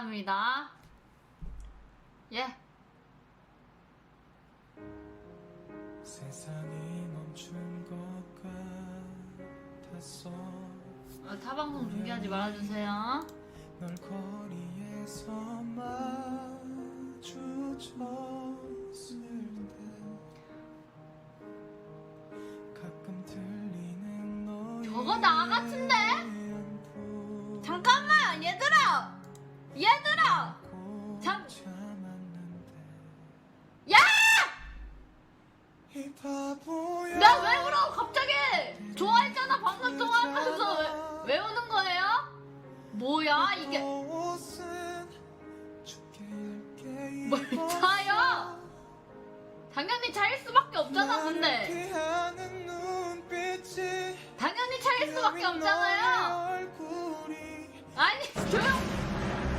합니다. 예. 세상이 멈춘 것 같았어 어, 타방송 중계하지 말아주세요. 널 거리에서 마주쳤을 때 가끔 들리는 너의 저거 나 같은데? 잠깐만 얘들아 나 왜 울어 갑자기 좋아했잖아 방금 통화하면서 왜, 왜 우는 거예요? 뭐야 이게 옷은 춥게 얇게 뭘 입었어. 차요? 당연히 차일 수밖에 없잖아 근데 당연히 차일 수밖에 없잖아요 아니 조용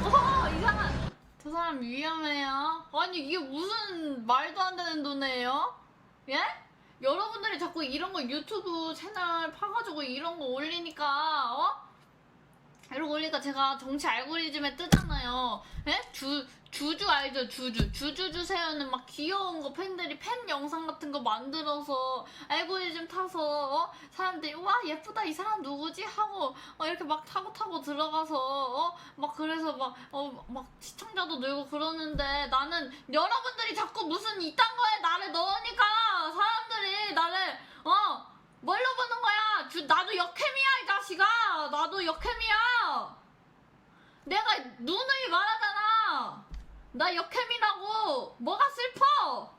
어 이상한 저 사람 위험해요 아니 이게 무슨 말도 안 되는 돈이에요 예? 여러분들이 자꾸 이런 거 유튜브 채널 파가지고 이런 거 올리니까 어? 이런 거 올리니까 제가 정치 알고리즘에 뜨잖아요 예? 주, 주주 알죠 주주 주주 주세요는 막 귀여운 거 팬들이 팬 영상 같은 거 만들어서 알고리즘 타서 어? 사람들이 와 예쁘다 이 사람 누구지 하고 어, 이렇게 막 타고 타고 들어가서 어? 막 그래서 막, 어, 막 시청자도 늘고 그러는데 나는 여러분들이 자꾸 무슨 이딴 거에 나를 넣으니까 사람들이 나를 어 뭘로 보는 거야 주, 나도 역캠이야 이 자식아. 나도 역캠이야. 내가 누누이 말하잖아. 나 역캠이라고. 뭐가 슬퍼?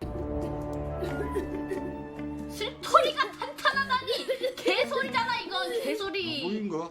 슬토리가 탄탄하다니. 개소리잖아 이건. 개소리. 뭐인가?